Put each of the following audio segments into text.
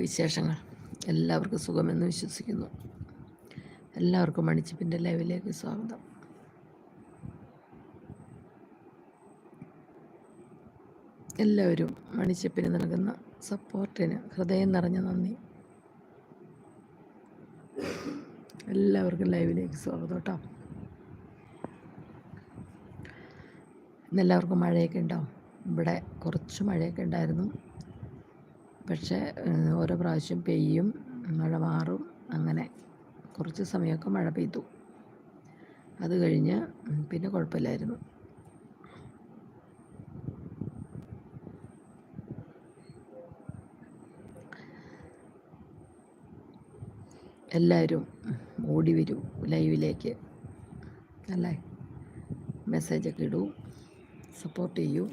വിശേഷങ്ങൾ. എല്ലാവർക്കും സുഖമെന്ന് വിശ്വസിക്കുന്നു. എല്ലാവർക്കും മണിച്ചിപ്പിന്റെ ലൈവിലേക്ക് സ്വാഗതം. എല്ലാവരും മണിച്ചിപ്പിന് നൽകുന്ന സപ്പോർട്ടിന് ഹൃദയം നിറഞ്ഞ നന്ദി. എല്ലാവർക്കും ലൈവിലേക്ക് സ്വാഗതം കേട്ടോ. ഇന്നെല്ലാവർക്കും മഴയൊക്കെ ഉണ്ടാവും ഇവിടെ കുറച്ച് മഴയൊക്കെ ഉണ്ടായിരുന്നു. പക്ഷേ ഓരോ പ്രാവശ്യം പെയ്യും മഴ മാറും അങ്ങനെ കുറച്ച് സമയമൊക്കെ മഴ പെയ്തു. അത് കഴിഞ്ഞ് പിന്നെ കുഴപ്പമില്ലായിരുന്നു. എല്ലാവരും ഓടി വരൂ ലൈവിലേക്ക്. അല്ലേ മെസ്സേജൊക്കെ ഇടൂ സപ്പോർട്ട് ചെയ്യൂ.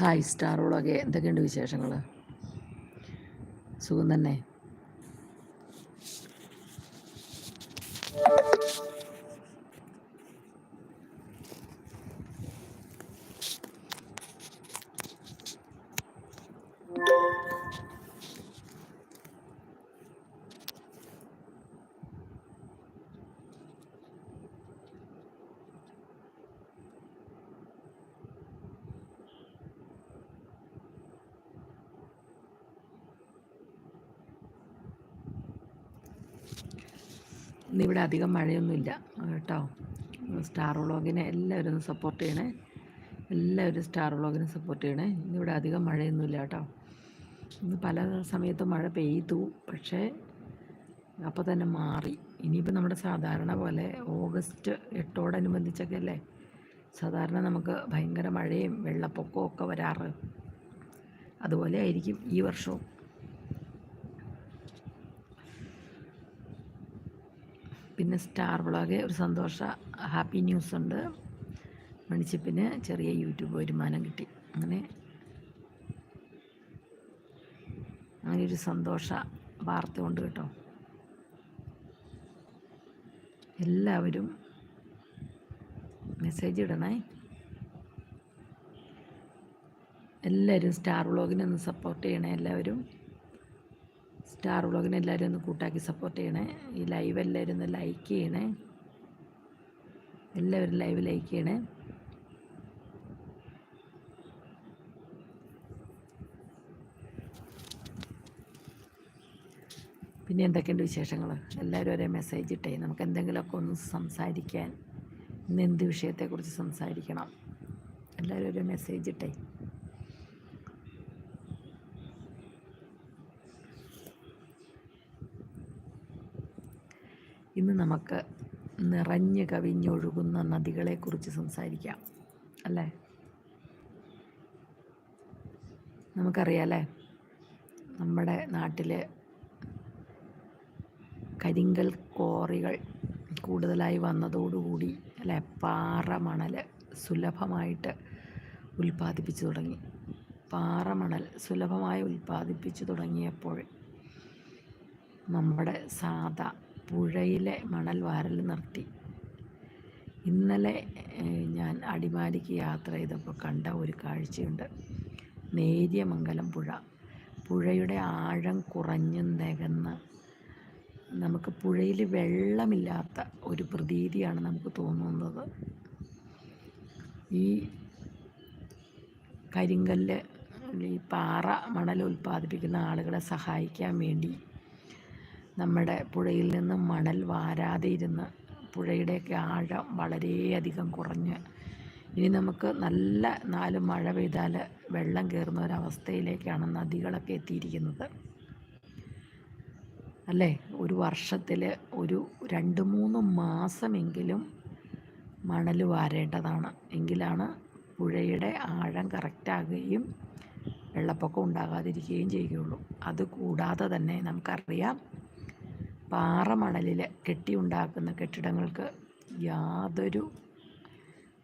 ഹായ് സ്റ്റാറോളൊക്കെ എന്തൊക്കെയുണ്ട് വിശേഷങ്ങൾ സുഖം തന്നെ. ഇന്നിവിടെ അധികം മഴയൊന്നുമില്ല. കേട്ടോ? സ്റ്റാർ വ്ളോഗിനെ എല്ലാവരും ഒന്ന് സപ്പോർട്ട് ചെയ്യണേ. എല്ലാവരും സ്റ്റാർ വ്ളോഗിനെ സപ്പോർട്ട് ചെയ്യണേ. ഇന്നിവിടെ അധികം മഴയൊന്നുമില്ല കേട്ടോ. ഇന്ന് പല സമയത്തും മഴ പെയ്തു. പക്ഷേ അപ്പോൾ തന്നെ മാറി. ഇനിയിപ്പോൾ നമ്മുടെ സാധാരണ പോലെ ഓഗസ്റ്റ് എട്ടോടനുബന്ധിച്ചൊക്കെ അല്ലേ? സാധാരണ നമുക്ക് ഭയങ്കര മഴയും വെള്ളപ്പൊക്കവും ഒക്കെ വരാറ്. അതുപോലെ ആയിരിക്കും ഈ വർഷവും. പിന്നെ സ്റ്റാർ വ്ളോഗ് ഒരു സന്തോഷ ഹാപ്പി ന്യൂസ് ഉണ്ട്. മണിച്ചിപ്പിന് ചെറിയ യൂട്യൂബ് വരുമാനം കിട്ടി. അങ്ങനെ അങ്ങനെ ഒരു സന്തോഷ വാർത്ത ഉണ്ട് കേട്ടോ. എല്ലാവരും മെസ്സേജ് ഇടണേ. എല്ലാവരും സ്റ്റാർ വ്ളോഗിനൊന്ന് സപ്പോർട്ട് ചെയ്യണേ എല്ലാവരും. സ്റ്റാർ വ്ളോഗിനെ എല്ലാവരും ഒന്ന് കൂട്ടാക്കി സപ്പോർട്ട് ചെയ്യണേ. ഈ ലൈവ് എല്ലാവരും ഒന്ന് ലൈക്ക് ചെയ്യണേ. എല്ലാവരും ലൈവ് ലൈക്ക് ചെയ്യണേ. പിന്നെ എന്തൊക്കെയുണ്ട് വിശേഷങ്ങൾ എല്ലാവരും ഒരേ മെസ്സേജ് ഇട്ടേ. നമുക്ക് എന്തെങ്കിലുമൊക്കെ ഒന്ന് സംസാരിക്കാൻ ഇന്ന് എന്ത് വിഷയത്തെക്കുറിച്ച് സംസാരിക്കണം? എല്ലാവരും ഒരേ മെസ്സേജ് ഇട്ടേ. ഇന്ന് നമുക്ക് നിറഞ്ഞു കവിഞ്ഞൊഴുകുന്ന നദികളെക്കുറിച്ച് സംസാരിക്കാം അല്ലേ? നമുക്കറിയാമല്ലേ നമ്മുടെ നാട്ടിൽ കരിങ്കൽ കോറികൾ കൂടുതലായി വന്നതോടുകൂടി അല്ലെ പാറ മണൽ സുലഭമായിട്ട് ഉൽപ്പാദിപ്പിച്ചു തുടങ്ങി. പാറ മണൽ സുലഭമായി ഉൽപ്പാദിപ്പിച്ചു തുടങ്ങിയപ്പോൾ നമ്മുടെ സാധാ പുഴയിലെ മണൽ വാരൽ നിർത്തി. ഇന്നലെ ഞാൻ അടിമാലിക്ക് യാത്ര ചെയ്തപ്പോൾ കണ്ട ഒരു കാഴ്ചയുണ്ട്. നേര്യമംഗലം പുഴ. പുഴയുടെ ആഴം കുറഞ്ഞു നികന്ന് നമുക്ക് പുഴയിൽ വെള്ളമില്ലാത്ത ഒരു പ്രതീതിയാണ് നമുക്ക് തോന്നുന്നത്. ഈ കരിങ്കല്ല് ഈ പാറ മണൽ ഉൽപ്പാദിപ്പിക്കുന്ന ആളുകളെ സഹായിക്കാൻ വേണ്ടി നമ്മുടെ പുഴയിൽ നിന്ന് മണൽ വാരാതെ ഇരുന്ന് പുഴയുടെയൊക്കെ ആഴം വളരെയധികം കുറഞ്ഞ് ഇനി നമുക്ക് നല്ല നാല് മഴ പെയ്താൽ വെള്ളം കയറുന്ന ഒരവസ്ഥയിലേക്കാണ് നദികളൊക്കെ എത്തിയിരിക്കുന്നത്. അല്ലേ? ഒരു വർഷത്തിൽ ഒരു രണ്ട് മൂന്ന് മാസമെങ്കിലും മണൽ വാരേണ്ടതാണ്. എങ്കിലാണ് പുഴയുടെ ആഴം കറക്റ്റാകുകയും വെള്ളപ്പൊക്കം ഉണ്ടാകാതിരിക്കുകയും ചെയ്യുകയുള്ളൂ. അതുകൂടാതെ തന്നെ നമുക്കറിയാം പാറമണലിൽ കെട്ടിയുണ്ടാക്കുന്ന കെട്ടിടങ്ങൾക്ക് യാതൊരു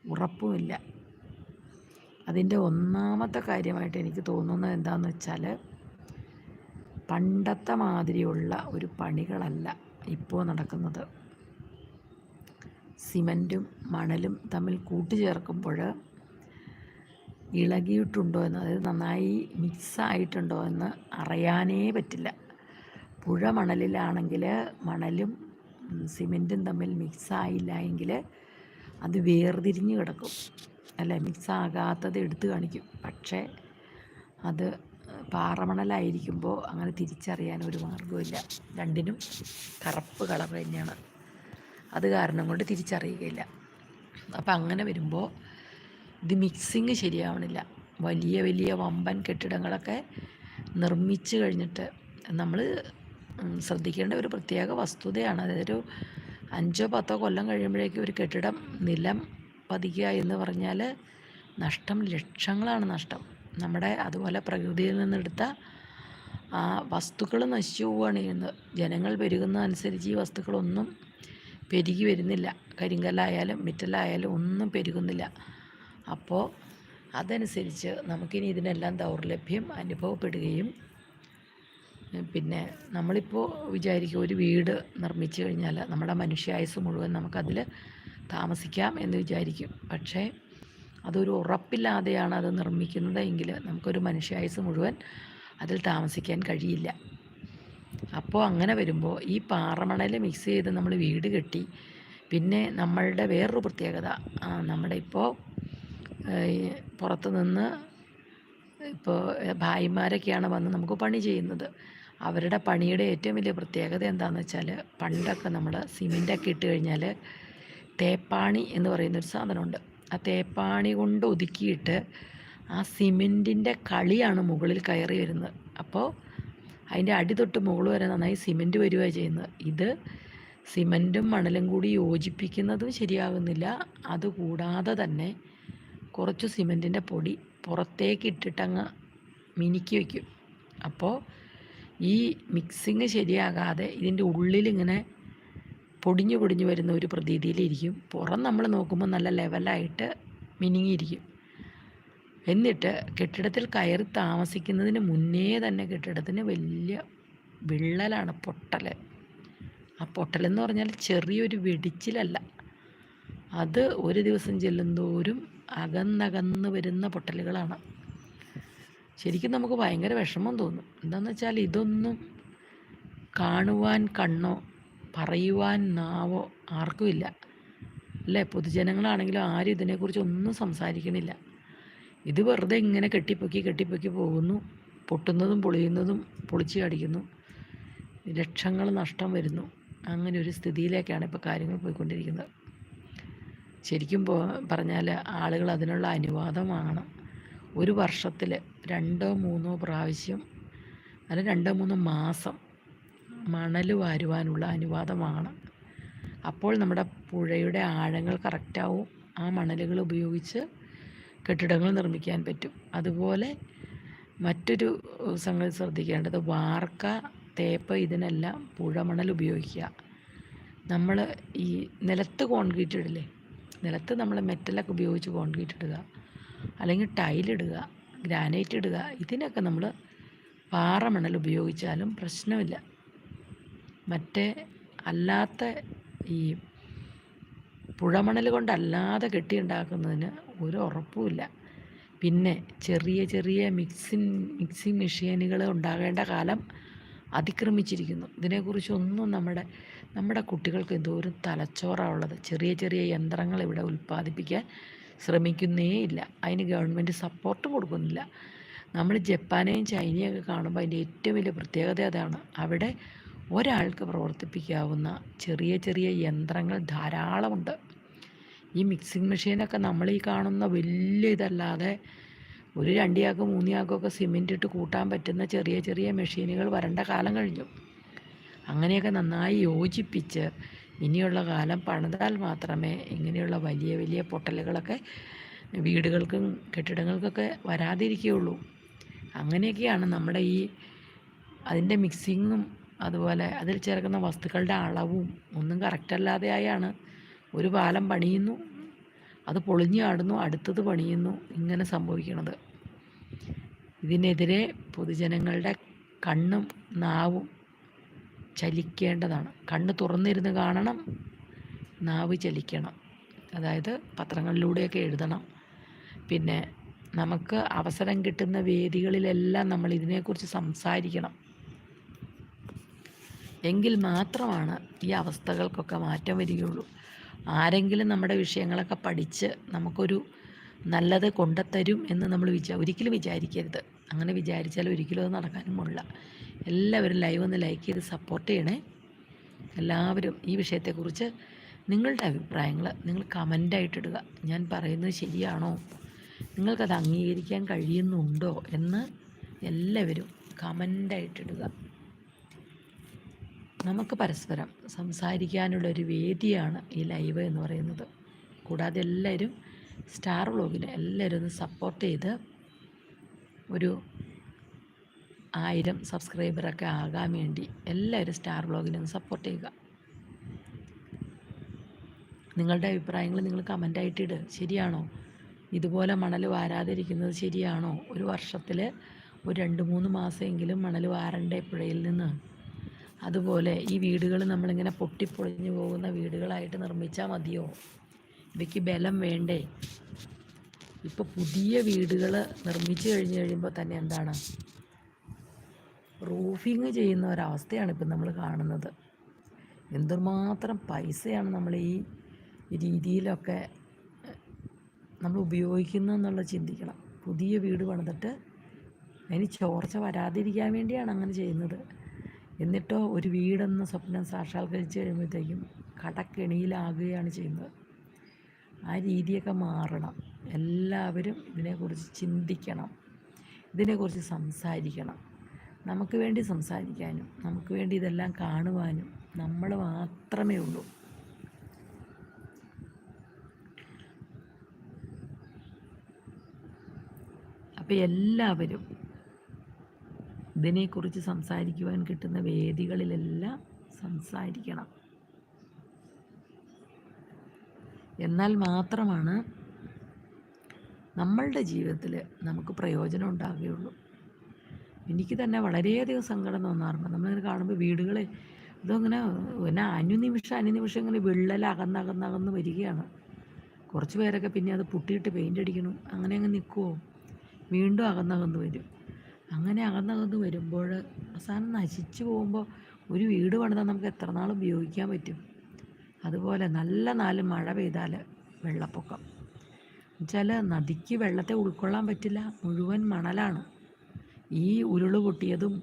ഉറപ്പുമില്ല. അതിന്റെ ഒന്നാമത്തെ കാര്യമായിട്ട് എനിക്ക് തോന്നുന്നത് എന്താണെന്ന് വെച്ചാൽ പണ്ടത്തെ മാതിരിയുള്ള ഒരു പണികളല്ല ഇപ്പോൾ നടക്കുന്നത്. സിമന്റും മണലും തമ്മിൽ കൂട്ടിച്ചേർക്കുമ്പോൾ ഇളകിയിട്ടുണ്ടോ എന്ന് അതായത് നന്നായി മിക്സ് ആയിട്ടുണ്ടോ എന്ന് അറിയാനേ പറ്റില്ല. പുഴ മണലിലാണെങ്കിൽ മണലും സിമെന്റും തമ്മിൽ മിക്സായില്ല എങ്കിൽ അത് വേർതിരിഞ്ഞ് കിടക്കും. അല്ലേ? മിക്സാകാത്തത് എടുത്തു കാണിക്കും. പക്ഷേ അത് പാറമണലായിരിക്കുമ്പോൾ അങ്ങനെ തിരിച്ചറിയാൻ ഒരു മാർഗമില്ല രണ്ടിനും കറുപ്പ് കളർ തന്നെയാണ്. അത് കാരണം കൊണ്ട് തിരിച്ചറിയുകയില്ല. അപ്പം അങ്ങനെ വരുമ്പോൾ ഇത് മിക്സിങ് ശരിയാവണില്ല. വലിയ വലിയ വമ്പൻ കെട്ടിടങ്ങളൊക്കെ നിർമ്മിച്ച് കഴിഞ്ഞിട്ട് നമ്മൾ ശ്രദ്ധിക്കേണ്ട ഒരു പ്രത്യേക വസ്തുതയാണ്. അതൊരു അഞ്ചോ പത്തോ കൊല്ലം കഴിയുമ്പോഴേക്കും ഒരു കെട്ടിടം നിലം പതിക്കുക എന്ന് പറഞ്ഞാൽ നഷ്ടം ലക്ഷങ്ങളാണ് നഷ്ടം. നമ്മുടെ അതുപോലെ പ്രകൃതിയിൽ നിന്നെടുത്ത ആ വസ്തുക്കൾ നശിച്ചു പോവുകയാണ് ചെയ്യുന്നത്. ജനങ്ങൾ പെരുകുന്നതനുസരിച്ച് ഈ വസ്തുക്കളൊന്നും പെരുകി വരുന്നില്ല. കരിങ്കല്ലായാലും മെറ്റലായാലും ഒന്നും പെരുകുന്നില്ല. അപ്പോൾ അതനുസരിച്ച് നമുക്കിനി ഇതിനെല്ലാം ദൗർലഭ്യം അനുഭവപ്പെടുകയും പിന്നെ നമ്മളിപ്പോൾ വിചാരിക്കും ഒരു വീട് നിർമ്മിച്ചു കഴിഞ്ഞാൽ നമ്മുടെ മനുഷ്യായുസ് മുഴുവൻ നമുക്കതിൽ താമസിക്കാം എന്ന് വിചാരിക്കും. പക്ഷേ അതൊരു ഉറപ്പില്ലാതെയാണ് അത് നിർമ്മിക്കുന്നത് എങ്കിൽ നമുക്കൊരു മനുഷ്യായുസ് മുഴുവൻ അതിൽ താമസിക്കാൻ കഴിയില്ല. അപ്പോൾ അങ്ങനെ വരുമ്പോൾ ഈ പാറമണൽ മിക്സ് ചെയ്ത് നമ്മൾ വീട് കെട്ടി പിന്നെ നമ്മളുടെ വേറൊരു പ്രത്യേകത നമ്മുടെ ഇപ്പോൾ പുറത്ത് നിന്ന് ഇപ്പോൾ ഭായിമാരൊക്കെയാണ് വന്ന് നമുക്ക് പണി ചെയ്യുന്നത്. അവരുടെ പണിയുടെ ഏറ്റവും വലിയ പ്രത്യേകത എന്താണെന്ന് വെച്ചാൽ പണ്ടൊക്കെ നമ്മൾ സിമെന്റൊക്കെ ഇട്ട് കഴിഞ്ഞാൽ തേപ്പാണി എന്ന് പറയുന്നൊരു സാധനമുണ്ട്. ആ തേപ്പാണി കൊണ്ട് ഒതുക്കിയിട്ട് ആ സിമെന്റിന്റെ കളിയാണ് മുകളിൽ കയറി വരുന്നത്. അപ്പോൾ അതിന്റെ അടി തൊട്ട് മുകൾ വരെ നന്നായി സിമെന്റ് വരികയാണ് ചെയ്യുന്നത്. ഇത് സിമെന്റും മണലും കൂടി യോജിപ്പിക്കുന്നതും ശരിയാകുന്നില്ല അതുകൂടാതെ തന്നെ കുറച്ച് സിമെന്റിന്റെ പൊടി പുറത്തേക്ക് ഇട്ടിട്ടങ്ങ് മിനുക്കി വയ്ക്കും അപ്പോൾ ഈ മിക്സിങ് ശരിയാകാതെ ഇതിന്റെ ഉള്ളിലിങ്ങനെ പൊടിഞ്ഞു പൊടിഞ്ഞു വരുന്ന ഒരു പ്രതീതിയിലിരിക്കും. പുറം നമ്മൾ നോക്കുമ്പോൾ നല്ല ലെവലായിട്ട് മിനുങ്ങിയിരിക്കും. എന്നിട്ട് കെട്ടിടത്തിൽ കയറി താമസിക്കുന്നതിന് മുന്നേ തന്നെ കെട്ടിടത്തിന് വലിയ വിള്ളലാണ് പൊട്ടൽ ആ പൊട്ടലെന്ന് പറഞ്ഞാൽ ചെറിയൊരു വെടിച്ചിലല്ല. അത് ഒരു ദിവസം ചെല്ലുന്തോറും അകന്നകന്ന് വരുന്ന പൊട്ടലുകളാണ്. ശരിക്കും നമുക്ക് ഭയങ്കര വിഷമം തോന്നും. എന്താണെന്ന് വെച്ചാൽ ഇതൊന്നും കാണുവാൻ കണ്ണോ പറയുവാൻ നാവോ ആർക്കുമില്ല അല്ലേ? പൊതുജനങ്ങളാണെങ്കിലും ആരും ഇതിനെക്കുറിച്ച് ഒന്നും സംസാരിക്കണില്ല. ഇത് വെറുതെ ഇങ്ങനെ കെട്ടിപ്പൊക്കി കെട്ടിപ്പൊക്കി പോകുന്നു. പൊട്ടുന്നതും പൊളിയുന്നതും പൊളിച്ചു കടിക്കുന്നു ലക്ഷങ്ങൾ നഷ്ടം വരുന്നു. അങ്ങനെ ഒരു സ്ഥിതിയിലേക്കാണ് ഇപ്പോൾ കാര്യങ്ങൾ പോയിക്കൊണ്ടിരിക്കുന്നത്. ശരിക്കും പറഞ്ഞാൽ ആളുകൾ അതിനുള്ള അനുവാദം വാങ്ങണം ഒരു വർഷത്തിൽ രണ്ടോ മൂന്നോ പ്രാവശ്യം അല്ല രണ്ടോ മൂന്നോ മാസം മണൽ വാരുവാനുള്ള അനുവാദമാണ്. അപ്പോൾ നമ്മുടെ പുഴയുടെ ആഴങ്ങൾ കറക്റ്റാവും. ആ മണലുകൾ ഉപയോഗിച്ച് കെട്ടിടങ്ങൾ നിർമ്മിക്കാൻ പറ്റും. അതുപോലെ മറ്റൊരു സംഗതി ശ്രദ്ധിക്കേണ്ടത് വാർക്ക തേപ്പ് ഇതിനെല്ലാം പുഴമണൽ ഉപയോഗിക്കുക. നമ്മൾ ഈ നിലത്ത് കോൺക്രീറ്റ് ഇടില്ലേ? നിലത്ത് നമ്മൾ മെറ്റലൊക്കെ ഉപയോഗിച്ച് കോൺക്രീറ്റ് ഇടുക. അല്ലെങ്കിൽ ടൈലിടുക ഗ്രാനൈറ്റ് ഇടുക ഇതിനൊക്കെ നമ്മൾ പാറമണൽ ഉപയോഗിച്ചാലും പ്രശ്നമില്ല. മറ്റേ അല്ലാത്ത ഈ പുഴമണൽ കൊണ്ടല്ലാതെ കെട്ടിയുണ്ടാക്കുന്നതിന് ഒരു ഉറപ്പുമില്ല. പിന്നെ ചെറിയ ചെറിയ മിക്സിങ് മിക്സിങ് മെഷീനുകൾ ഉണ്ടാകേണ്ട കാലം അതിക്രമിച്ചിരിക്കുന്നു. ഇതിനെക്കുറിച്ചൊന്നും നമ്മുടെ നമ്മുടെ കുട്ടികൾക്ക് എന്തോരം തലച്ചോറാണുള്ളത് ചെറിയ ചെറിയ യന്ത്രങ്ങൾ ഇവിടെ ഉൽപ്പാദിപ്പിക്കാൻ ശ്രമിക്കുന്നേ ഇല്ല അതിന് ഗവൺമെന്റ് സപ്പോർട്ട് കൊടുക്കുന്നില്ല. നമ്മൾ ജപ്പാനെയും ചൈനയൊക്കെ കാണുമ്പോൾ അതിന്റെ ഏറ്റവും വലിയ പ്രത്യേകത അതാണ്. അവിടെ ഒരാൾക്ക് പ്രവർത്തിപ്പിക്കാവുന്ന ചെറിയ ചെറിയ യന്ത്രങ്ങൾ ധാരാളമുണ്ട്. ഈ മിക്സിംഗ് മെഷീനൊക്കെ നമ്മൾ ഈ കാണുന്ന വലിയ ഇതല്ലാതെ ഒരു രണ്ടിയാക്കും മൂന്നിയാക്കൊക്കെ സിമെന്റ് ഇട്ട് കൂട്ടാൻ പറ്റുന്ന ചെറിയ ചെറിയ മെഷീനുകൾ വരേണ്ട കാലം കഴിഞ്ഞു. അങ്ങനെയൊക്കെ നന്നായി യോജിപ്പിച്ച് ഇനിയുള്ള കാലം പണിതാൽ മാത്രമേ ഇങ്ങനെയുള്ള വലിയ വലിയ പൊട്ടലുകളൊക്കെ വീടുകൾക്കും കെട്ടിടങ്ങൾക്കൊക്കെ വരാതിരിക്കുകയുള്ളൂ. അങ്ങനെയൊക്കെയാണ് നമ്മുടെ ഈ അതിന്റെ മിക്സിങ്ങും അതുപോലെ അതിൽ ചേർക്കുന്ന വസ്തുക്കളുടെ അളവും ഒന്നും കറക്റ്റല്ലാതെയായാണ് ഒരു പാലം പണിയുന്നു അത് പൊളിഞ്ഞു ആടുന്നു അടുത്തത് പണിയുന്നു ഇങ്ങനെ സംഭവിക്കുന്നത് ഇതിനെതിരെ പൊതുജനങ്ങളുടെ കണ്ണും നാവും ചലിക്കേണ്ടതാണ്. കണ്ണ് തുറന്നിരുന്ന് കാണണം നാവ് ചലിക്കണം. അതായത് പത്രങ്ങളിലൂടെയൊക്കെ എഴുതണം. പിന്നെ നമുക്ക് അവസരം കിട്ടുന്ന വേദികളിലെല്ലാം നമ്മൾ ഇതിനെക്കുറിച്ച് സംസാരിക്കണം. എങ്കിൽ മാത്രമാണ് ഈ അവസ്ഥകൾക്കൊക്കെ മാറ്റം വരികയുള്ളൂ. ആരെങ്കിലും നമ്മുടെ വിഷയങ്ങളൊക്കെ പഠിച്ച് നമുക്കൊരു നല്ലത് കൊണ്ടുത്തരും എന്ന് നമ്മൾ വിചാ ഒരിക്കലും വിചാരിക്കരുത്. അങ്ങനെ വിചാരിച്ചാൽ ഒരിക്കലും അത് നടക്കാനുമുള്ള എല്ലാവരും ലൈവ് ഒന്ന് ലൈക്ക് ചെയ്ത് സപ്പോർട്ട് ചെയ്യണേ. എല്ലാവരും ഈ വിഷയത്തെക്കുറിച്ച് നിങ്ങളുടെ അഭിപ്രായങ്ങൾ നിങ്ങൾ കമന്റായിട്ടിടുക ഞാൻ പറയുന്നത് ശരിയാണോ? നിങ്ങൾക്കത് അംഗീകരിക്കാൻ കഴിയുന്നുണ്ടോ എന്ന് എല്ലാവരും കമന്റായിട്ടിടുക നമുക്ക് പരസ്പരം സംസാരിക്കാനുള്ളൊരു വേദിയാണ് ഈ ലൈവ് എന്ന് പറയുന്നത്. കൂടാതെ എല്ലാവരും സ്റ്റാർ വ്ളോഗിനെ എല്ലാവരും ഒന്ന് സപ്പോർട്ട് ചെയ്ത് ഒരു ആയിരം സബ്സ്ക്രൈബറൊക്കെ ആകാൻ വേണ്ടി എല്ലാവരും സ്റ്റാർ വ്ളോഗിനെ ഒന്ന് സപ്പോർട്ട് ചെയ്യുക. നിങ്ങളുടെ അഭിപ്രായങ്ങൾ നിങ്ങൾ കമന്റായിട്ടിട് ശരിയാണോ? ഇതുപോലെ മണൽ വാരാതിരിക്കുന്നത് ശരിയാണോ? ഒരു വർഷത്തിൽ ഒരു രണ്ട് മൂന്ന് മാസമെങ്കിലും മണൽ വാരണ്ടേ പുഴയിൽ നിന്ന്? അതുപോലെ ഈ വീടുകൾ നമ്മളിങ്ങനെ പൊട്ടിപ്പൊളിഞ്ഞു പോകുന്ന വീടുകളായിട്ട് നിർമ്മിച്ചാൽ മതിയോ? ഇവയ്ക്ക് ബലം വേണ്ടേ? ഇപ്പോൾ പുതിയ വീടുകൾ നിർമ്മിച്ചു കഴിഞ്ഞ് കഴിയുമ്പോൾ തന്നെ എന്താണ്? റൂഫിങ് ചെയ്യുന്ന ഒരവസ്ഥയാണ് ഇപ്പം നമ്മൾ കാണുന്നത്. എന്തുമാത്രം പൈസയാണ് നമ്മൾ ഈ രീതിയിലൊക്കെ നമ്മൾ ഉപയോഗിക്കുന്നതെന്നുള്ളത് ചിന്തിക്കണം. പുതിയ വീട് പണിതിട്ട് അതിന് ചോർച്ച വരാതിരിക്കാൻ വേണ്ടിയാണ് അങ്ങനെ ചെയ്യുന്നത്. എന്നിട്ടോ ഒരു വീടെന്ന സ്വപ്നം സാക്ഷാത്കരിച്ച് കഴിയുമ്പോഴത്തേക്കും കടക്കെണിയിലാകുകയാണ് ചെയ്യുന്നത്. ആ രീതിയൊക്കെ മാറണം. എല്ലാവരും ഇതിനെക്കുറിച്ച് ചിന്തിക്കണം. ഇതിനെക്കുറിച്ച് സംസാരിക്കണം. നമുക്ക് വേണ്ടി സംസാരിക്കാനും നമുക്ക് വേണ്ടി ഇതെല്ലാം കാണുവാനും നമ്മൾ മാത്രമേ ഉള്ളൂ. അപ്പോൾ എല്ലാവരും ഇതിനെക്കുറിച്ച് സംസാരിക്കുവാൻ കിട്ടുന്ന വേദികളിലെല്ലാം സംസാരിക്കണം. എന്നാൽ മാത്രമാണ് നമ്മളുടെ ജീവിതത്തിൽ നമുക്ക് പ്രയോജനം ഉണ്ടാകുകയുള്ളൂ. എനിക്ക് തന്നെ വളരെയധികം സങ്കടം തോന്നാറുണ്ട്. നമ്മളിങ്ങനെ കാണുമ്പോൾ വീടുകൾ ഇതങ്ങനെ പിന്നെ അനുനിമിഷം അനുനിമിഷം ഇങ്ങനെ വിള്ളൽ അകന്നകന്നകന്ന് വരികയാണ്. കുറച്ച് പേരൊക്കെ പിന്നെ അത് പുട്ടിയിട്ട് പെയിന്റ് അടിക്കണം അങ്ങനെ അങ്ങ് നിൽക്കുമോ വീണ്ടും അകന്നകന്ന് വരും. അങ്ങനെ അകന്നകന്ന് വരുമ്പോൾ അവസാനം നശിച്ചു പോകുമ്പോൾ ഒരു വീട് പണിതാൽ നമുക്ക് എത്ര നാൾ ഉപയോഗിക്കാൻ പറ്റും? അതുപോലെ നല്ല നാല് മഴ പെയ്താൽ വെള്ളപ്പൊക്കം. എന്നുവെച്ചാൽ നദിക്ക് വെള്ളത്തെ ഉൾക്കൊള്ളാൻ പറ്റില്ല. മുഴുവൻ മണലാണ്. ഈ ഉരുൾ പൊട്ടിയതും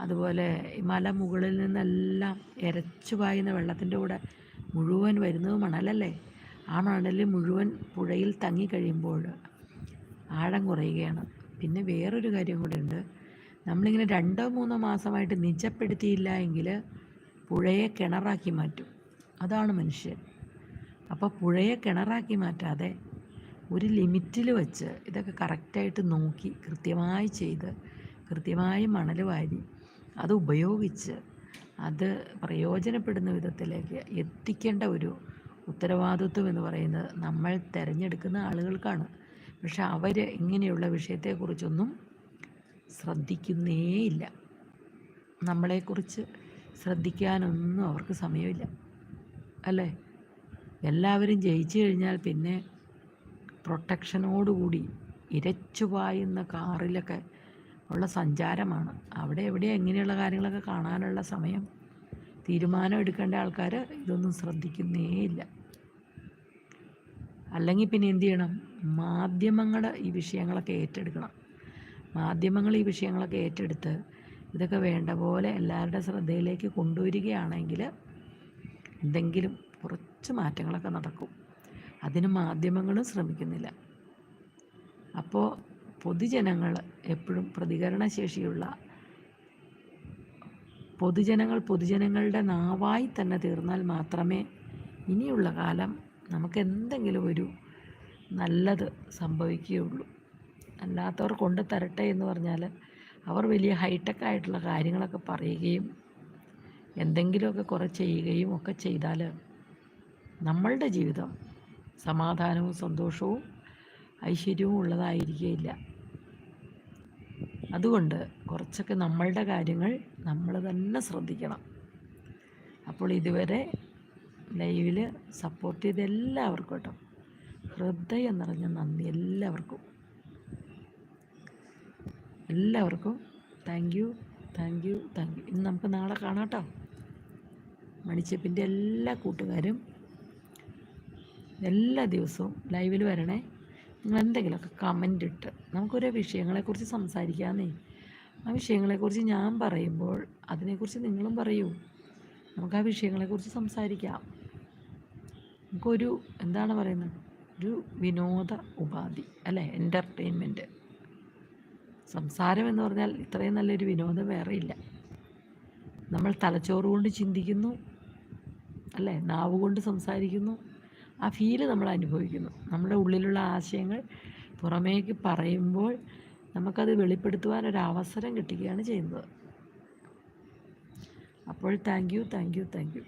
അതുപോലെ മല മുകളിൽ നിന്നെല്ലാം എരച്ചു പായുന്ന വെള്ളത്തിന്റെ കൂടെ മുഴുവൻ വരുന്നത് മണലല്ലേ? ആ മണൽ മുഴുവൻ പുഴയിൽ തങ്ങി കഴിയുമ്പോൾ ആഴം കുറയുകയാണ്. പിന്നെ വേറൊരു കാര്യം കൂടെ ഉണ്ട്. നമ്മളിങ്ങനെ രണ്ടോ മൂന്നോ മാസമായിട്ട് നിജപ്പെടുത്തിയില്ല എങ്കിൽ പുഴയെ കിണറാക്കി മാറ്റും. അതാണ് മനുഷ്യൻ. അപ്പോൾ പുഴയെ കിണറാക്കി മാറ്റാതെ ഒരു ലിമിറ്റിൽ വെച്ച് ഇതൊക്കെ കറക്റ്റായിട്ട് നോക്കി കൃത്യമായി ചെയ്ത് കൃത്യമായി മണൽ വാരി അത് ഉപയോഗിച്ച് അത് പ്രയോജനപ്പെടുന്ന വിധത്തിലേക്ക് എത്തിക്കേണ്ട ഒരു ഉത്തരവാദിത്വം എന്ന് പറയുന്നത് നമ്മൾ തിരഞ്ഞെടുക്കുന്ന ആളുകൾക്കാണ്. പക്ഷെ അവർ ഇങ്ങനെയുള്ള വിഷയത്തെക്കുറിച്ചൊന്നും ശ്രദ്ധിക്കുന്നേയില്ല. നമ്മളെക്കുറിച്ച് ശ്രദ്ധിക്കാനൊന്നും അവർക്ക് സമയമില്ല. അല്ലേ? എല്ലാവരും ജയിച്ചു കഴിഞ്ഞാൽ പിന്നെ പ്രൊട്ടക്ഷനോടുകൂടി ഇരച്ചു പായുന്ന കാറിലൊക്കെ ഉള്ള സഞ്ചാരമാണ്. അവിടെ എവിടെ എങ്ങനെയുള്ള കാര്യങ്ങളൊക്കെ കാണാനുള്ള സമയം തീരുമാനം എടുക്കേണ്ട ആൾക്കാർ ഇതൊന്നും ശ്രദ്ധിക്കുന്നേയില്ല അല്ലെങ്കിൽ പിന്നെ എന്തു ചെയ്യണം? മാധ്യമങ്ങൾ ഈ വിഷയങ്ങളൊക്കെ ഏറ്റെടുക്കണം. മാധ്യമങ്ങൾ ഈ വിഷയങ്ങളൊക്കെ ഏറ്റെടുത്ത് ഇതൊക്കെ വേണ്ട പോലെ എല്ലാവരുടെ ശ്രദ്ധയിലേക്ക് കൊണ്ടുവരികയാണെങ്കിൽ എന്തെങ്കിലും കുറച്ച് മാറ്റങ്ങളൊക്കെ നടക്കും. അതിന് മാധ്യമങ്ങളും ശ്രമിക്കുന്നില്ല. അപ്പോൾ പൊതുജനങ്ങൾ എപ്പോഴും പ്രതികരണശേഷിയുള്ള പൊതുജനങ്ങൾ പൊതുജനങ്ങളുടെ നാവായി തന്നെ തീർന്നാൽ മാത്രമേ ഇനിയുള്ള കാലം നമുക്ക് എന്തെങ്കിലും ഒരു നല്ലത് സംഭവിക്കുകയുള്ളൂ. അല്ലാത്തവർ കൊണ്ട് തരട്ടെ എന്ന് പറഞ്ഞാൽ അവർ വലിയ ഹൈടെക് ആയിട്ടുള്ള കാര്യങ്ങളൊക്കെ പറയുകയും എന്തെങ്കിലുമൊക്കെ കുറേ ചെയ്യുകയും ഒക്കെ ചെയ്താൽ നമ്മളുടെ ജീവിതം സമാധാനവും സന്തോഷവും ഐശ്വര്യവും ഉള്ളതായിരിക്കുകയില്ല. അതുകൊണ്ട് കുറച്ചൊക്കെ നമ്മളുടെ കാര്യങ്ങൾ നമ്മൾ തന്നെ ശ്രദ്ധിക്കണം. അപ്പോൾ ഇതുവരെ ലൈവിൽ സപ്പോർട്ട് ചെയ്ത എല്ലാവർക്കും കേട്ടോ. ഹൃദയം നിറഞ്ഞ നന്ദി എല്ലാവർക്കും. എല്ലാവർക്കും thank you thank you thank you ഇന്ന് നമുക്ക് നാളെ കാണാം കേട്ടോ. മണിച്ചപ്പിന്റെ എല്ലാ കൂട്ടുകാരും എല്ലാ ദിവസവും ലൈവിൽ വരണേ. എന്തെങ്കിലുമൊക്കെ കമന്റ് ഇട്ട് നമുക്കൊരേ വിഷയങ്ങളെക്കുറിച്ച് സംസാരിക്കാമെന്നേ ആ വിഷയങ്ങളെക്കുറിച്ച് ഞാൻ പറയുമ്പോൾ അതിനെക്കുറിച്ച് നിങ്ങളും പറയൂ. നമുക്ക് ആ വിഷയങ്ങളെക്കുറിച്ച് സംസാരിക്കാം. നമുക്കൊരു എന്താണ് പറയുന്നത്? ഒരു വിനോദ ഉപാധി അല്ലേ? എന്റർടൈൻമെന്റ് സംസാരം എന്ന് പറഞ്ഞാൽ ഇത്രയും നല്ലൊരു വിനോദം വേറെ ഇല്ല. നമ്മൾ തലച്ചോറ് കൊണ്ട് ചിന്തിക്കുന്നു അല്ലേ? നാവ് കൊണ്ട് സംസാരിക്കുന്നു ആ ഫീൽ നമ്മൾ അനുഭവിക്കുന്നു. നമ്മുടെ ഉള്ളിലുള്ള ആശയങ്ങൾ പുറമേക്ക് പറയുമ്പോൾ നമുക്കത് വെളിപ്പെടുത്തുവാൻ ഒരു അവസരം കിട്ടുകയാണ് ചെയ്യുന്നത്. അപ്പോൾ thank you thank you thank you